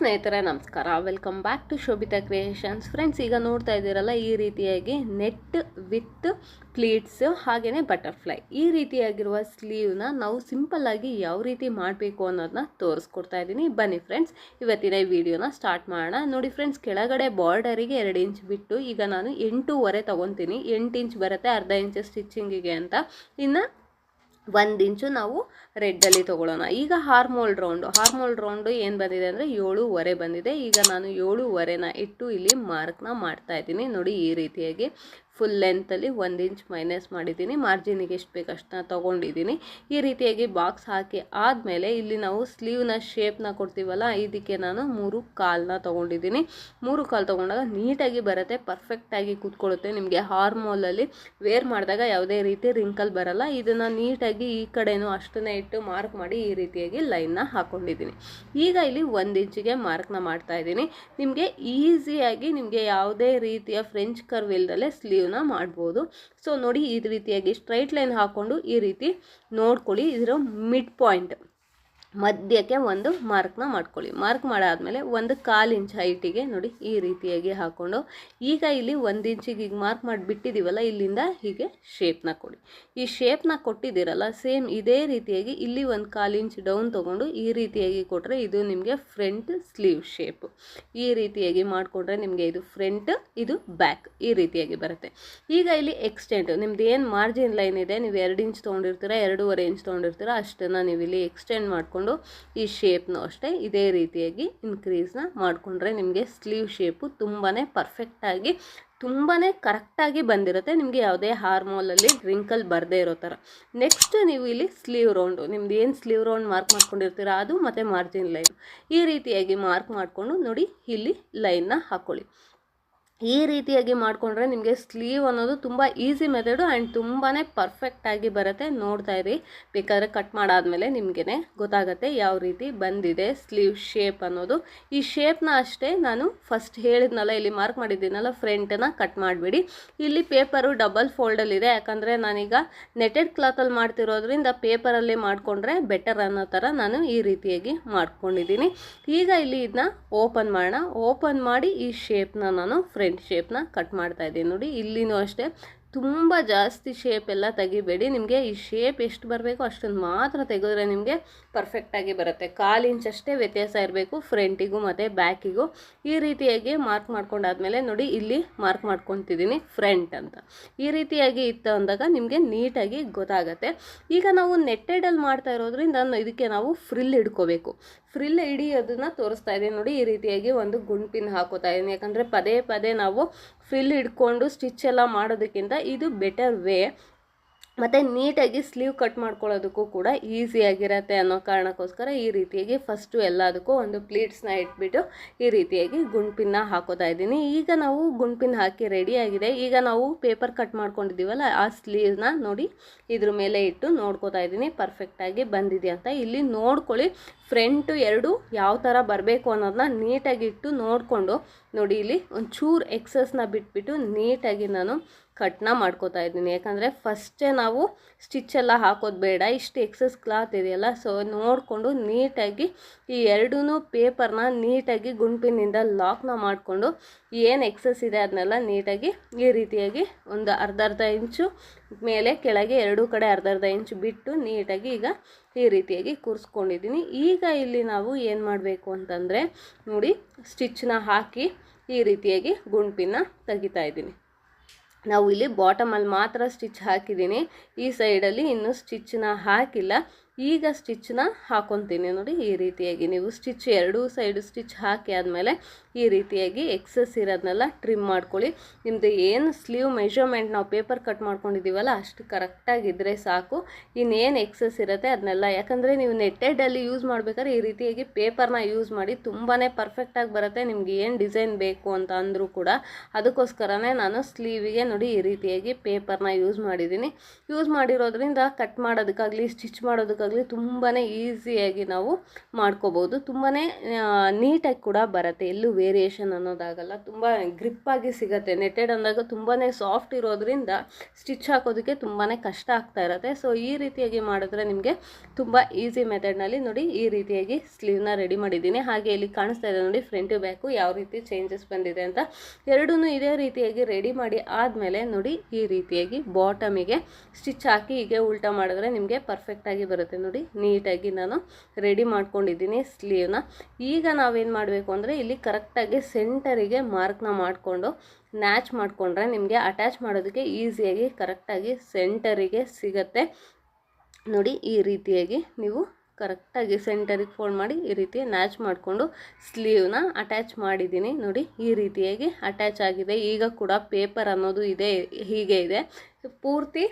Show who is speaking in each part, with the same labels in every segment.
Speaker 1: ಸ್ನೇಹಿತರೆ, ನಮಸ್ಕಾರ. Welcome back to Shobhita creations friends ಈಗ ನೋಡ್ತಾ ಇದ್ದೀರಲ್ಲ, ಈ ರೀತಿಯಾಗಿ ನೆಟ್ ವಿತ್ ಪ್ಲೀಟ್ಸ್ ಹಾಗೆಯೇ ಬಟರ್ಫ್ಲೈ. ಈ ರೀತಿಯಾಗಿರುವ ಸ್ಲೀವ್ನ ನಾವು ಸಿಂಪಲ್ಲಾಗಿ ಯಾವ ರೀತಿ ಮಾಡಬೇಕು ಅನ್ನೋದನ್ನ ತೋರಿಸ್ಕೊಡ್ತಾ ಇದ್ದೀನಿ. ಬನ್ನಿ ಫ್ರೆಂಡ್ಸ್ ಇವತ್ತಿನ ವಿಡಿಯೋನ ಸ್ಟಾರ್ಟ್ ಮಾಡೋಣ. ನೋಡಿ ಫ್ರೆಂಡ್ಸ್ ಕೆಳಗಡೆ ಬಾರ್ಡರಿಗೆ ಎರಡು ಇಂಚ್ ಬಿಟ್ಟು, ಈಗ ನಾನು ಎಂಟೂವರೆ ತೊಗೊತೀನಿ. ಎಂಟು ಇಂಚ್ ಬರುತ್ತೆ, ಅರ್ಧ ಇಂಚ್ ಸ್ಟಿಚ್ಚಿಂಗಿಗೆ ಅಂತ. ಇನ್ನು ಒಂದು ಇಂಚು ನಾವು ರೆಡ್ಡಲ್ಲಿ ತೊಗೊಳ್ಳೋಣ. ಈಗ ಹಾರ್ಮೋಲ್ ರೌಂಡು ಹಾರ್ಮೋಲ್ ರೌಂಡು ಏನು ಬಂದಿದೆ ಅಂದರೆ ಏಳೂವರೆ ಬಂದಿದೆ. ಈಗ ನಾನು ಏಳೂವರೆನ ಇಟ್ಟು ಇಲ್ಲಿ ಮಾರ್ಕ್ನ ಮಾಡ್ತಾ ಇದ್ದೀನಿ. ನೋಡಿ ಈ ರೀತಿಯಾಗಿ ಫುಲ್ ಲೆಂತಲ್ಲಿ ಒಂದು ಇಂಚ್ ಮೈನಸ್ ಮಾಡಿದ್ದೀನಿ. ಮಾರ್ಜಿನಿಗೆ ಎಷ್ಟು ಬೇಕು ಅಷ್ಟನ್ನ ತೊಗೊಂಡಿದ್ದೀನಿ. ಈ ರೀತಿಯಾಗಿ ಬಾಕ್ಸ್ ಹಾಕಿ ಆದಮೇಲೆ ಇಲ್ಲಿ ನಾವು ಸ್ಲೀವ್ನ ಶೇಪ್ನ ಕೊಡ್ತೀವಲ್ಲ, ಇದಕ್ಕೆ ನಾನು ಮೂರು ಕಾಲನ್ನ ತೊಗೊಂಡಿದ್ದೀನಿ. ಮೂರು ಕಾಲು ತೊಗೊಂಡಾಗ ನೀಟಾಗಿ ಬರುತ್ತೆ ಪರ್ಫೆಕ್ಟಾಗಿ ಕೂತ್ಕೊಳ್ಳುತ್ತೆ. ನಿಮಗೆ ಹಾರ್ಮೋಲಲ್ಲಿ ವೇರ್ ಮಾಡಿದಾಗ ಯಾವುದೇ ರೀತಿ ರಿಂಕಲ್ ಬರಲ್ಲ. ಇದನ್ನು ನೀಟಾಗಿ ಈ ಕಡೆನೂ ಅಷ್ಟನ್ನೇ ಇಟ್ಟು ಮಾರ್ಕ್ ಮಾಡಿ ಈ ರೀತಿಯಾಗಿ ಲೈನ್ನ ಹಾಕ್ಕೊಂಡಿದ್ದೀನಿ ಈಗ ಇಲ್ಲಿ ಒಂದು ಇಂಚಿಗೆ ಮಾರ್ಕ್ನ ಮಾಡ್ತಾ ಇದ್ದೀನಿ. ನಿಮಗೆ ಈಸಿಯಾಗಿ ನಿಮಗೆ ಯಾವುದೇ ರೀತಿಯ ಫ್ರೆಂಚ್ ಕರ್ವ್ ಇಲ್ದಲೆ ಸ್ಲೀವ್ನ ಮಾಡ್ಬೋದು. ಸೊ ನೋಡಿ ಈ ರೀತಿಯಾಗಿ ಸ್ಟ್ರೈಟ್ ಲೈನ್ ಹಾಕ್ಕೊಂಡು ಈ ರೀತಿ ನೋಡ್ಕೊಳ್ಳಿ. ಇದರ ಮಿಡ್ ಪಾಯಿಂಟ್ ಮಧ್ಯಕ್ಕೆ ಒಂದು ಮಾರ್ಕ್ನ ಮಾಡ್ಕೊಳ್ಳಿ. ಮಾರ್ಕ್ ಮಾಡಾದಮೇಲೆ ಒಂದು ಕಾಲು ಇಂಚ್ ಹೈಟಿಗೆ ನೋಡಿ ಈ ರೀತಿಯಾಗಿ ಹಾಕ್ಕೊಂಡು ಈಗ ಇಲ್ಲಿ ಒಂದು ಇಂಚಿಗೆ ಈಗ ಮಾರ್ಕ್ ಮಾಡಿ ಬಿಟ್ಟಿದ್ದೀವಲ್ಲ ಇಲ್ಲಿಂದ ಹೀಗೆ ಶೇಪ್ನ ಕೊಡಿ. ಈ ಶೇಪ್ನ ಕೊಟ್ಟಿದ್ದೀರಲ್ಲ ಸೇಮ್ ಇದೇ ರೀತಿಯಾಗಿ ಇಲ್ಲಿ ಒಂದು ಕಾಲು ಇಂಚ್ ಡೌನ್ ತೊಗೊಂಡು ಈ ರೀತಿಯಾಗಿ ಕೊಟ್ಟರೆ ಇದು ನಿಮಗೆ ಫ್ರಂಟ್ ಸ್ಲೀವ್ ಶೇಪ್ ಈ ರೀತಿಯಾಗಿ ಮಾಡಿಕೊಂಡ್ರೆ ನಿಮಗೆ ಇದು ಫ್ರಂಟ್ ಇದು ಬ್ಯಾಕ್ ಈ ರೀತಿಯಾಗಿ ಬರುತ್ತೆ. ಈಗ ಇಲ್ಲಿ ಎಕ್ಸ್ಟೆಂಟ್ ನಿಮ್ದು ಏನು ಮಾರ್ಜಿನ್ ಲೈನ್ ಇದೆ, ನೀವು ಎರಡು ಇಂಚ್ ತೊಗೊಂಡಿರ್ತೀರ, ಎರಡೂವರೆ ಇಂಚ್ ತೊಗೊಂಡಿರ್ತೀರ, ಅಷ್ಟನ್ನು ನೀವು ಇಲ್ಲಿ ಎಕ್ಸ್ಟೆಂಡ್ ಮಾಡಿಕೊಂಡು ಈ ಶೇಪ್ನು ಅಷ್ಟೇ ಇದೇ ರೀತಿಯಾಗಿ ಇನ್ಕ್ರೀಸ್ನ ಮಾಡಿಕೊಂಡ್ರೆ ನಿಮಗೆ ಸ್ಲೀವ್ ಶೇಪು ತುಂಬಾ ಪರ್ಫೆಕ್ಟಾಗಿ ತುಂಬಾ ಕರೆಕ್ಟಾಗಿ ಬಂದಿರುತ್ತೆ. ನಿಮಗೆ ಯಾವುದೇ ಹಾರ್ಮೋಲಲ್ಲಿ ರಿಂಕಲ್ ಬರದೇ ಇರೋ ಥರ. ನೆಕ್ಸ್ಟ್ ನೀವು ಇಲ್ಲಿ ಸ್ಲೀವ್ ರೌಂಡು ನಿಮ್ದು ಏನು ಸ್ಲೀವ್ ರೌಂಡ್ ಮಾರ್ಕ್ ಮಾಡ್ಕೊಂಡಿರ್ತೀರ? ಅದು ಮತ್ತು ಮಾರ್ಜಿನ್ ಲೈನ್ ಈ ರೀತಿಯಾಗಿ ಮಾರ್ಕ್ ಮಾಡಿಕೊಂಡು ನೋಡಿ ಇಲ್ಲಿ ಲೈನ್ನ ಹಾಕ್ಕೊಳ್ಳಿ ಈ ರೀತಿಯಾಗಿ ಮಾಡಿಕೊಂಡ್ರೆ ನಿಮಗೆ ಸ್ಲೀವ್ ಅನ್ನೋದು ತುಂಬ ಈಸಿ ಮೆಥಡು ಆ್ಯಂಡ್ ತುಂಬಾ ಪರ್ಫೆಕ್ಟಾಗಿ ಬರುತ್ತೆ. ನೋಡ್ತಾ ಇರಿ. ಬೇಕಾದರೆ ಕಟ್ ಮಾಡಾದಮೇಲೆ ನಿಮಗೇ ಗೊತ್ತಾಗುತ್ತೆ ಯಾವ ರೀತಿ ಬಂದಿದೆ ಸ್ಲೀವ್ ಶೇಪ್ ಅನ್ನೋದು. ಈ ಶೇಪ್ನ ಅಷ್ಟೇ ನಾನು ಫಸ್ಟ್ ಹೇಳಿದ್ನಲ್ಲ, ಇಲ್ಲಿ ಮಾರ್ಕ್ ಮಾಡಿದ್ದೀನಲ್ಲ, ಫ್ರಂಟನ್ನ ಕಟ್ ಮಾಡಿಬಿಡಿ. ಇಲ್ಲಿ ಪೇಪರು ಡಬಲ್ ಫೋಲ್ಡಲ್ಲಿದೆ. ಯಾಕಂದರೆ ನಾನೀಗ ನೆಟೆಡ್ ಕ್ಲಾತಲ್ಲಿ ಮಾಡ್ತಿರೋದ್ರಿಂದ ಪೇಪರಲ್ಲಿ ಮಾಡಿಕೊಂಡ್ರೆ ಬೆಟರ್ ಅನ್ನೋ ಥರ ನಾನು ಈ ರೀತಿಯಾಗಿ ಮಾಡ್ಕೊಂಡಿದ್ದೀನಿ. ಈಗ ಇಲ್ಲಿ ಇದನ್ನ ಓಪನ್ ಮಾಡೋಣ. ಓಪನ್ ಮಾಡಿ ಈ ಶೇಪ್ನ ನಾನು ಫ್ರಂಟ್ ಶೇಪ್ನ ಕಟ್ ಮಾಡ್ತಾ ಇದ್ದೀನಿ ನೋಡಿ ಇಲ್ಲಿನೂ ಅಷ್ಟೇ. ತುಂಬ ಜಾಸ್ತಿ ಶೇಪ್ ಎಲ್ಲ ತೆಗಿಬೇಡಿ. ನಿಮಗೆ ಈ ಶೇಪ್ ಎಷ್ಟು ಬರಬೇಕು ಅಷ್ಟೊಂದು ಮಾತ್ರ ತೆಗೆದ್ರೆ ನಿಮಗೆ ಪರ್ಫೆಕ್ಟಾಗಿ ಬರುತ್ತೆ. ಕಾಲು ಅಷ್ಟೇ ವ್ಯತ್ಯಾಸ ಇರಬೇಕು ಫ್ರಂಟಿಗೂ ಮತ್ತು ಬ್ಯಾಕಿಗೂ ಈ ರೀತಿಯಾಗಿ ಮಾರ್ಕ್ ಮಾಡ್ಕೊಂಡಾದ್ಮೇಲೆ ನೋಡಿ ಇಲ್ಲಿ ಮಾರ್ಕ್ ಮಾಡ್ಕೊತಿದ್ದೀನಿ ಫ್ರಂಟ್ ಅಂತ. ಈ ರೀತಿಯಾಗಿ ಇತ್ತು ಅಂದಾಗ ನಿಮಗೆ ನೀಟಾಗಿ ಗೊತ್ತಾಗತ್ತೆ. ಈಗ ನಾವು ನೆಟ್ಟೆಡಲ್ಲಿ ಮಾಡ್ತಾ ಇರೋದ್ರಿಂದ ಇದಕ್ಕೆ ನಾವು ಫ್ರಿಲ್ ಹಿಡ್ಕೋಬೇಕು ಫ್ರಿಲ್ ಹಿಡಿಯೋದನ್ನ ತೋರಿಸ್ತಾ ಇದ್ದೀನಿ ನೋಡಿ, ಈ ರೀತಿಯಾಗಿ ಒಂದು ಗುಂಪಿನ ಹಾಕೋತಾ ಇದ್ದೀನಿ ಯಾಕಂದರೆ ಪದೇ ಪದೇ ನಾವು ಫ್ರಿಲ್ ಹಿಡ್ಕೊಂಡು ಸ್ಟಿಚ್ ಎಲ್ಲ ಮಾಡೋದಕ್ಕಿಂತ ಇದು ಬೆಟರ್ ವೇ ಮತ್ತು ನೀಟಾಗಿ ಸ್ಲೀವ್ ಕಟ್ ಮಾಡ್ಕೊಳ್ಳೋದಕ್ಕೂ ಕೂಡ ಈಸಿಯಾಗಿರತ್ತೆ ಅನ್ನೋ ಕಾರಣಕ್ಕೋಸ್ಕರ ಈ ರೀತಿಯಾಗಿ ಫಸ್ಟು ಎಲ್ಲದಕ್ಕೂ ಒಂದು ಪ್ಲೇಟ್ಸ್ನ ಇಟ್ಬಿಟ್ಟು ಈ ರೀತಿಯಾಗಿ ಗುಂಪಿನ ಹಾಕೋತಾ ಇದ್ದೀನಿ. ಈಗ ನಾವು ಗುಂಪಿನ ಹಾಕಿ ರೆಡಿಯಾಗಿದೆ ಈಗ ನಾವು ಪೇಪರ್ ಕಟ್ ಮಾಡ್ಕೊಂಡಿದ್ದೀವಲ್ಲ, ಆ ಸ್ಲೀವ್ನ ನೋಡಿ ಇದ್ರ ಮೇಲೆ ಇಟ್ಟು ನೋಡ್ಕೋತಾ ಇದ್ದೀನಿ. ಪರ್ಫೆಕ್ಟಾಗಿ ಬಂದಿದೆ ಅಂತ. ಇಲ್ಲಿ ನೋಡ್ಕೊಳ್ಳಿ ಫ್ರಂಟು ಎರಡು ಯಾವ ಥರ ಬರಬೇಕು ಅನ್ನೋದನ್ನ ನೀಟಾಗಿ ಇಟ್ಟು ನೋಡಿಕೊಂಡು ನೋಡಿ ಇಲ್ಲಿ ಒಂಚೂರು ಎಕ್ಸಸ್ನ ಬಿಟ್ಬಿಟ್ಟು ನೀಟಾಗಿ ನಾನು ಕಟ್ನ ಮಾಡ್ಕೋತಾ ಇದ್ದೀನಿ. ಯಾಕಂದರೆ ಫಸ್ಟೇ ನಾವು ಸ್ಟಿಚ್ಚೆಲ್ಲ ಹಾಕೋದು ಬೇಡ. ಇಷ್ಟು ಎಕ್ಸಸ್ ಕ್ಲಾತ್ ಇದೆಯಲ್ಲ ಸೊ ನೋಡಿಕೊಂಡು ನೀಟಾಗಿ ಈ ಎರಡೂ ಪೇಪರ್ನ ನೀಟಾಗಿ ಗುಂಪಿನಿಂದ ಲಾಕ್ನ ಮಾಡಿಕೊಂಡು ಏನು ಎಕ್ಸಸ್ ಇದೆ ಅದನ್ನೆಲ್ಲ ನೀಟಾಗಿ ಈ ರೀತಿಯಾಗಿ ಒಂದು ಅರ್ಧ ಅರ್ಧ ಇಂಚು ಮೇಲೆ ಕೆಳಗೆ ಎರಡೂ ಕಡೆ ಅರ್ಧ ಅರ್ಧ ಇಂಚು ಬಿಟ್ಟು ನೀಟಾಗಿ ಈಗ ಈ ರೀತಿಯಾಗಿ ಕೂರಿಸ್ಕೊಂಡಿದ್ದೀನಿ. ಈಗ ಇಲ್ಲಿ ನಾವು ಏನು ಮಾಡಬೇಕು ಅಂತಂದರೆ ನೋಡಿ ಸ್ಟಿಚ್ನ ಹಾಕಿ ಈ ರೀತಿಯಾಗಿ ಗುಂಪಿನ ತೆಗಿತಾ ಇದ್ದೀನಿ. ನಾವು ಇಲ್ಲಿ ಬಾಟಮಲ್ಲಿ ಮಾತ್ರ ಸ್ಟಿಚ್ ಹಾಕಿದ್ದೀನಿ. ಈ ಸೈಡಲ್ಲಿ ಇನ್ನೂ ಸ್ಟಿಚ್ನ ಹಾಕಿಲ್ಲ. ಈಗ ಸ್ಟಿಚ್ನ ಹಾಕೊತೀನಿ. ನೋಡಿ, ಈ ರೀತಿಯಾಗಿ ನೀವು ಸ್ಟಿಚ್ ಎರಡೂ ಸೈಡು ಸ್ಟಿಚ್ ಹಾಕಿ ಆದಮೇಲೆ ಈ ರೀತಿಯಾಗಿ ಎಕ್ಸಸ್ ಇರೋದನ್ನೆಲ್ಲ ಟ್ರಿಮ್ ಮಾಡ್ಕೊಳ್ಳಿ. ನಿಮ್ಮದು ಏನು ಸ್ಲೀವ್ ಮೆಷರ್ಮೆಂಟ್ ನಾವು ಪೇಪರ್ ಕಟ್ ಮಾಡ್ಕೊಂಡಿದ್ದೀವಲ್ಲ ಅಷ್ಟು ಕರೆಕ್ಟಾಗಿದ್ದರೆ ಸಾಕು. ಇನ್ನೇನು ಎಕ್ಸಸ್ ಇರುತ್ತೆ ಅದನ್ನೆಲ್ಲ ಯಾಕಂದರೆ ನೀವು ನೆಟ್ಟೆಡಲ್ಲಿ ಯೂಸ್ ಮಾಡಬೇಕಾದ್ರೆ ಈ ರೀತಿಯಾಗಿ ಪೇಪರ್ನ ಯೂಸ್ ಮಾಡಿ ತುಂಬಾ ಪರ್ಫೆಕ್ಟಾಗಿ ಬರುತ್ತೆ. ನಿಮ್ಗೆ ಏನು ಡಿಸೈನ್ ಬೇಕು ಅಂತ ಅಂದರೂ ಕೂಡ ಅದಕ್ಕೋಸ್ಕರನೇ ನಾನು ಸ್ಲೀವಿಗೆ ನೋಡಿ ಈ ರೀತಿಯಾಗಿ ಪೇಪರ್ನ ಯೂಸ್ ಮಾಡಿದ್ದೀನಿ. ಯೂಸ್ ಮಾಡಿರೋದ್ರಿಂದ ಕಟ್ ಮಾಡೋದಕ್ಕಾಗಲಿ, ಸ್ಟಿಚ್ ಮಾಡೋದಕ್ಕಾಗಲಿ ಆಗಲಿ ತುಂಬಾ ಈಸಿಯಾಗಿ ನಾವು ಮಾಡ್ಕೋಬೋದು. ತುಂಬಾ ನೀಟಾಗಿ ಕೂಡ ಬರುತ್ತೆ. ಎಲ್ಲೂ ವೇರಿಯೇಷನ್ ಅನ್ನೋದಾಗಲ್ಲ, ತುಂಬ ಗ್ರಿಪ್ಪಾಗಿ ಸಿಗುತ್ತೆ. ನೆಟ್ಟೆಡ್ ಅಂದಾಗ ತುಂಬಾ ಸಾಫ್ಟ್ ಇರೋದ್ರಿಂದ ಸ್ಟಿಚ್ ಹಾಕೋದಕ್ಕೆ ತುಂಬಾ ಕಷ್ಟ ಆಗ್ತಾ ಇರುತ್ತೆ. ಸೊ ಈ ರೀತಿಯಾಗಿ ಮಾಡಿದ್ರೆ ನಿಮಗೆ ತುಂಬ ಈಸಿ ಮೆಥಡ್ನಲ್ಲಿ ನೋಡಿ ಈ ರೀತಿಯಾಗಿ ಸ್ಲೀವ್ನ ರೆಡಿ ಮಾಡಿದ್ದೀನಿ. ಹಾಗೆ ಇಲ್ಲಿ ಕಾಣಿಸ್ತಾ ಇದೆ ನೋಡಿ ಫ್ರಂಟ್ ಬ್ಯಾಕು ಯಾವ ರೀತಿ ಚೇಂಜಸ್ ಬಂದಿದೆ ಅಂತ. ಎರಡೂ ಇದೇ ರೀತಿಯಾಗಿ ರೆಡಿ ಮಾಡಿ ಆದಮೇಲೆ ನೋಡಿ ಈ ರೀತಿಯಾಗಿ ಬಾಟಮಿಗೆ ಸ್ಟಿಚ್ ಹಾಕಿ ಹೀಗೆ ಉಲ್ಟಾ ಮಾಡಿದ್ರೆ ನಿಮಗೆ ಪರ್ಫೆಕ್ಟಾಗಿ ಬರುತ್ತೆ. ನೋಡಿ, ನೀಟಾಗಿ ನಾನು ರೆಡಿ ಮಾಡ್ಕೊಂಡಿದ್ದೀನಿ ಸ್ಲೀವ್ನ ಈಗ ನಾವೇನು ಮಾಡಬೇಕು ಅಂದರೆ, ಇಲ್ಲಿ ಕರೆಕ್ಟಾಗಿ ಸೆಂಟರಿಗೆ ಮಾರ್ಕ್ನ ಮಾಡಿಕೊಂಡು ನ್ಯಾಚ್ ಮಾಡಿಕೊಂಡ್ರೆ ನಿಮಗೆ ಅಟ್ಯಾಚ್ ಮಾಡೋದಕ್ಕೆ ಈಸಿಯಾಗಿ ಕರೆಕ್ಟಾಗಿ ಸೆಂಟರಿಗೆ ಸಿಗತ್ತೆ. ನೋಡಿ, ಈ ರೀತಿಯಾಗಿ ನೀವು ಕರೆಕ್ಟಾಗಿ ಸೆಂಟರಿಗೆ ಫೋಲ್ಡ್ ಮಾಡಿ ಈ ರೀತಿ ನ್ಯಾಚ್ ಮಾಡಿಕೊಂಡು ಸ್ಲೀವ್ನ ಅಟ್ಯಾಚ್ ಮಾಡಿದ್ದೀನಿ. ನೋಡಿ, ಈ ರೀತಿಯಾಗಿ ಅಟ್ಯಾಚ್ ಆಗಿದೆ. ಈಗ ಕೂಡ ಪೇಪರ್ ಅನ್ನೋದು ಇದೆ, ಹೀಗೆ ಇದೆ. ಪೂರ್ತಿ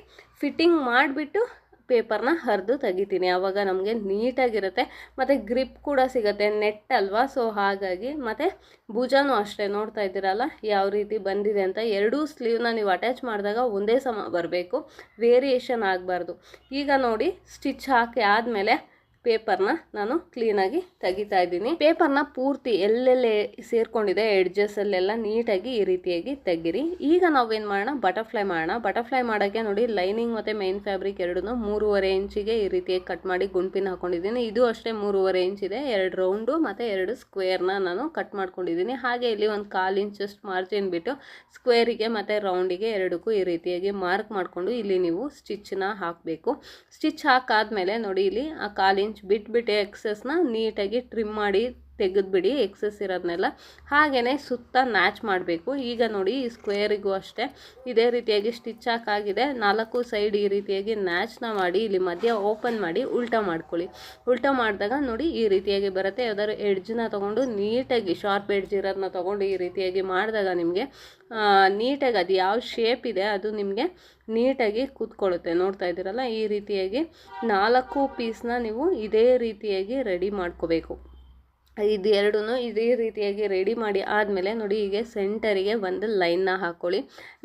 Speaker 1: ಫಿಟ್ಟಿಂಗ್ ಮಾಡಿಬಿಟ್ಟು ಪೇಪರ್ನ ಹರಿದು ತೆಗಿತೀನಿ. ಆವಾಗ ನಮಗೆ ನೀಟಾಗಿರುತ್ತೆ. ಮತ್ತು ಗ್ರಿಪ್ ಕೂಡ ಸಿಗುತ್ತೆ. ನೆಟ್ ಅಲ್ವಾ? ಸೊ, ಹಾಗಾಗಿ ಮತ್ತು ಭುಜನೂ ಅಷ್ಟೇ. ನೋಡ್ತಾ ಇದ್ದೀರಲ್ಲ? ಯಾವ ರೀತಿ ಬಂದಿದೆ ಅಂತ. ಎರಡೂ ಸ್ಲೀವ್ನ ನೀವು ಅಟ್ಯಾಚ್ ಮಾಡಿದಾಗ ಒಂದೇ ಸಮ ಬರಬೇಕು. ವೇರಿಯೇಷನ್ ಆಗಬಾರ್ದು. ಈಗ ನೋಡಿ, ಸ್ಟಿಚ್ ಹಾಕಿ ಆದಮೇಲೆ ಪೇಪರ್ನ ನಾನು ಕ್ಲೀನಾಗಿ ತೆಗಿತಾ ಇದ್ದೀನಿ. ಪೇಪರ್ನ ಪೂರ್ತಿ ಎಲ್ಲೆಲ್ಲೇ ಸೇರ್ಕೊಂಡಿದೆ, ಎಡ್ಜಸ್ಸಲ್ಲೆಲ್ಲ ನೀಟಾಗಿ ಈ ರೀತಿಯಾಗಿ ತೆಗಿರಿ ಈಗ ನಾವೇನು ಮಾಡೋಣ? ಬಟರ್ಫ್ಲೈ ಮಾಡೋಣ. ಬಟರ್ಫ್ಲೈ ಮಾಡೋಕ್ಕೆ ನೋಡಿ ಲೈನಿಂಗ್ ಮತ್ತು ಮೈನ್ ಫ್ಯಾಬ್ರಿಕ್ ಎರಡೂ ಮೂರುವರೆ ಇಂಚಿಗೆ ಈ ರೀತಿಯಾಗಿ ಕಟ್ ಮಾಡಿ ಗುಂಪಿನ ಹಾಕೊಂಡಿದ್ದೀನಿ. ಇದು ಅಷ್ಟೇ ಮೂರುವರೆ ಇಂಚ್ ಇದೆ. ಎರಡು ರೌಂಡು ಮತ್ತು ಎರಡು ಸ್ಕ್ವೇರ್ನ ನಾನು ಕಟ್ ಮಾಡ್ಕೊಂಡಿದ್ದೀನಿ. ಹಾಗೆ ಇಲ್ಲಿ ಒಂದು ಕಾಲು ಇಂಚಷ್ಟು ಮಾರ್ಜಿನ್ ಬಿಟ್ಟು ಸ್ಕ್ವೇರಿಗೆ ಮತ್ತು ರೌಂಡಿಗೆ ಎರಡಕ್ಕೂ ಈ ರೀತಿಯಾಗಿ ಮಾರ್ಕ್ ಮಾಡಿಕೊಂಡು ಇಲ್ಲಿ ನೀವು ಸ್ಟಿಚ್ನ ಹಾಕಬೇಕು. ಸ್ಟಿಚ್ ಹಾಕಾದ್ಮೇಲೆ ನೋಡಿ ಇಲ್ಲಿ ಆ ಕಾಲು ಇಂಚ್ ಬಿಟ್ಬಿಟ್ಟು ಎಕ್ಸಸ್ನ ನೀಟಾಗಿ ಟ್ರಿಮ್ ಮಾಡಿ ತೆಗೆದ್ಬಿಡಿ ಎಕ್ಸಸ್ ಇರೋದನ್ನೆಲ್ಲ ಹಾಗೆಯೇ ಸುತ್ತ ಮ್ಯಾಚ್ ಮಾಡಬೇಕು. ಈಗ ನೋಡಿ, ಈ ಸ್ಕ್ವೇರಿಗೂ ಅಷ್ಟೇ. ಇದೇ ರೀತಿಯಾಗಿ ಸ್ಟಿಚ್ ಹಾಕಾಗಿದೆ. ನಾಲ್ಕು ಸೈಡ್ ಈ ರೀತಿಯಾಗಿ ನ್ಯಾಚ್ನ ಮಾಡಿ, ಇಲ್ಲಿ ಮಧ್ಯ ಓಪನ್ ಮಾಡಿ, ಉಲ್ಟಾ ಮಾಡ್ಕೊಳ್ಳಿ. ಉಲ್ಟಾ ಮಾಡಿದಾಗ ನೋಡಿ, ಈ ರೀತಿಯಾಗಿ ಬರುತ್ತೆ. ಯಾವ್ದಾದ್ರು ಎಡ್ಜನ್ನ ತೊಗೊಂಡು, ನೀಟಾಗಿ ಶಾರ್ಪ್ ಎಡ್ಜ್ ಇರೋದನ್ನ ತೊಗೊಂಡು ಈ ರೀತಿಯಾಗಿ ಮಾಡಿದಾಗ ನಿಮಗೆ ನೀಟಾಗಿ ಅದು ಯಾವ ಶೇಪ್ ಇದೆ, ಅದು ನಿಮಗೆ ನೀಟಾಗಿ ಕೂತ್ಕೊಳ್ಳುತ್ತೆ. ನೋಡ್ತಾ ಇದ್ದೀರಲ್ಲ, ಈ ರೀತಿಯಾಗಿ ನಾಲ್ಕು ಪೀಸ್ನ ನೀವು ಇದೇ ರೀತಿಯಾಗಿ ರೆಡಿ ಮಾಡ್ಕೋಬೇಕು. ಇದು ಎರಡೂ ಇದೇ ರೀತಿಯಾಗಿ ರೆಡಿ ಮಾಡಿ ಆದಮೇಲೆ ನೋಡಿ ಈಗ ಸೆಂಟರಿಗೆ ಒಂದು ಲೈನ್ನ ಹಾಕ್ಕೊಳ್ಳಿ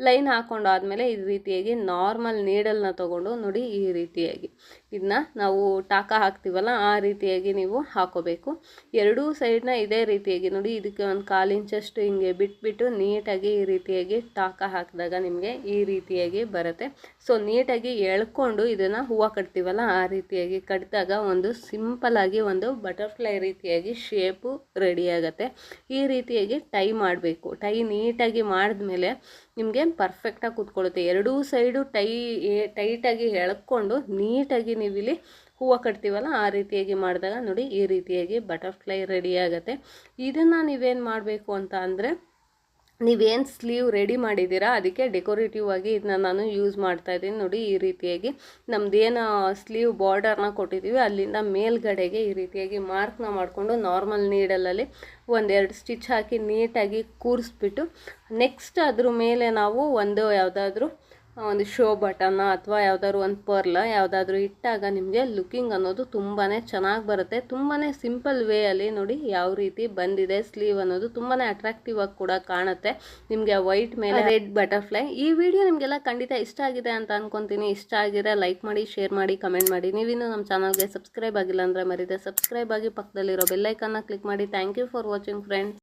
Speaker 1: ಲೈನ್ ಹಾಕ್ಕೊಂಡಾದ್ಮೇಲೆ ಈ ರೀತಿಯಾಗಿ ನಾರ್ಮಲ್ ನೀಡಲ್ನ ತೊಗೊಂಡು ನೋಡಿ ಈ ರೀತಿಯಾಗಿ. ಇದನ್ನ ನಾವು ಟಾಕ ಹಾಕ್ತೀವಲ್ಲ ಆ ರೀತಿಯಾಗಿ ನೀವು ಹಾಕೋಬೇಕು. ಎರಡೂ ಸೈಡ್ನ ಇದೇ ರೀತಿಯಾಗಿ ನೋಡಿ ಇದಕ್ಕೆ ಒಂದು ಕಾಲು ಇಂಚಷ್ಟು ಹಿಂಗೆ ಬಿಟ್ಬಿಟ್ಟು ನೀಟಾಗಿ ಈ ರೀತಿಯಾಗಿ ಟಾಕ ಹಾಕಿದಾಗ ನಿಮಗೆ ಈ ರೀತಿಯಾಗಿ ಬರುತ್ತೆ. ಸೊ ನೀಟಾಗಿ ಎಳ್ಕೊಂಡು ಇದನ್ನು ಹೂವು ಕಟ್ತೀವಲ್ಲ ಆ ರೀತಿಯಾಗಿ ಕಟ್ಟಿದಾಗ ಒಂದು ಸಿಂಪಲ್ಲಾಗಿ ಒಂದು ಬಟರ್ಫ್ಲೈ ರೀತಿಯಾಗಿ ಶೇಪು ರೆಡಿ ಆಗುತ್ತೆ. ಈ ರೀತಿಯಾಗಿ ಟೈ ಮಾಡಬೇಕು. ಟೈ ನೀಟಾಗಿ ಮಾಡಿದ್ಮೇಲೆ ನಿಮಗೆ ಪರ್ಫೆಕ್ಟಾಗಿ ಕೂತ್ಕೊಳ್ಳುತ್ತೆ. ಎರಡೂ ಸೈಡು ಟೈ, ಟೈಟಾಗಿ ಎಳ್ಕೊಂಡು ನೀಟಾಗಿ ನೀವು ಇಲ್ಲಿ ಹೂವು ಕಟ್ತೀವಲ್ಲ, ಆ ರೀತಿಯಾಗಿ ಮಾಡಿದಾಗ ನೋಡಿ ಈ ರೀತಿಯಾಗಿ ಬಟರ್ಫ್ಲೈ ರೆಡಿ ಆಗುತ್ತೆ. ಇದನ್ನು ನೀವೇನು ಮಾಡಬೇಕು ಅಂತ ಅಂದರೆ ನೀವೇನು ಸ್ಲೀವ್ ರೆಡಿ ಮಾಡಿದ್ದೀರಾ, ಅದಕ್ಕೆ ಡೆಕೋರೇಟಿವ್ ಆಗಿ ಇದನ್ನ ನಾನು ಯೂಸ್ ಮಾಡ್ತಾ ಇದ್ದೀನಿ. ನೋಡಿ, ಈ ರೀತಿಯಾಗಿ ನಮ್ದೇನು ಸ್ಲೀವ್ ಬಾರ್ಡರ್ನ ಕೊಟ್ಟಿದ್ದೀವಿ ಅಲ್ಲಿಂದ ಮೇಲ್ಗಡೆಗೆ ಈ ರೀತಿಯಾಗಿ ಮಾರ್ಕ್ನ ಮಾಡಿಕೊಂಡು ನಾರ್ಮಲ್ ನೀಡಲಲ್ಲಿ ಒಂದೆರಡು ಸ್ಟಿಚ್ ಹಾಕಿ ನೀಟಾಗಿ ಕೂರಿಸ್ಬಿಟ್ಟು, ನೆಕ್ಸ್ಟ್ ಅದ್ರ ಮೇಲೆ ನಾವು ಒಂದು ಯಾವುದಾದ್ರೂ ಒಂದು ಶೋ ಬಟನ್ನ ಅಥವಾ ಯಾವುದಾದ್ರು ಒಂದು ಪರ್ಲ ಯಾವುದಾದ್ರೂ ಇಟ್ಟಾಗ ನಿಮಗೆ ಲುಕ್ಕಿಂಗ್ ಅನ್ನೋದು ತುಂಬಾ ಚೆನ್ನಾಗಿ ಬರುತ್ತೆ. ತುಂಬಾ ಸಿಂಪಲ್ ವೇಯಲ್ಲಿ ನೋಡಿ ಯಾವ ರೀತಿ ಬಂದಿದೆ ಸ್ಲೀವ್ ಅನ್ನೋದು ತುಂಬಾ ಅಟ್ರಾಕ್ಟಿವ್ ಆಗಿ ಕೂಡ ಕಾಣುತ್ತೆ. ನಿಮಗೆ ವೈಟ್ ಮೇಲೆ ರೆಡ್ ಬಟರ್ಫ್ಲೈ ಈ ವಿಡಿಯೋ ನಿಮಗೆಲ್ಲ ಖಂಡಿತ ಇಷ್ಟ ಆಗಿದೆ ಅಂತ ಅನ್ಕೊಂತೀನಿ. ಇಷ್ಟ ಆಗಿದೆ ಲೈಕ್ ಮಾಡಿ ಶೇರ್ ಮಾಡಿ ಕಮೆಂಟ್ ಮಾಡಿ. ನೀವಿನ್ನೂ ನಮ್ಮ ಚಾನಲ್ಗೆ ಸಬ್ಸ್ಕ್ರೈಬ್ ಆಗಿಲ್ಲ ಅಂದರೆ ಮರಿದೆ. ಸಬ್ಸ್ಕ್ರೈಬ್ ಆಗಿ ಪಕ್ಕದಲ್ಲಿರೋ ಬೆಲ್ಲೈಕನ್ನ ಕ್ಲಿಕ್ ಮಾಡಿ. Thank you for watching friends